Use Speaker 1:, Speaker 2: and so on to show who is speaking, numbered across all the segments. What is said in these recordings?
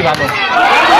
Speaker 1: privado.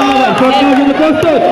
Speaker 1: প্রস্তুত। প্রস্তুত ভূমি প্রস্তুত।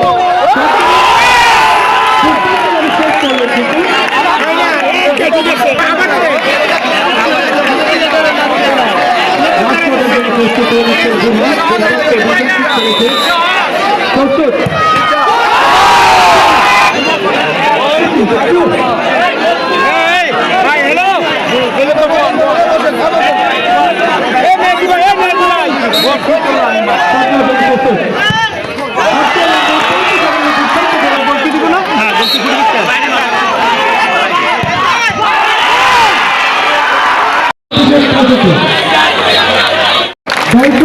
Speaker 1: দায়িত্ব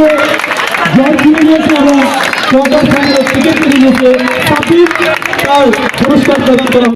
Speaker 1: জয় ফিরে নিয়েছে এবং সরকার সামনে টিকিট কিনে নিয়েছে পুরস্কার প্রদান করা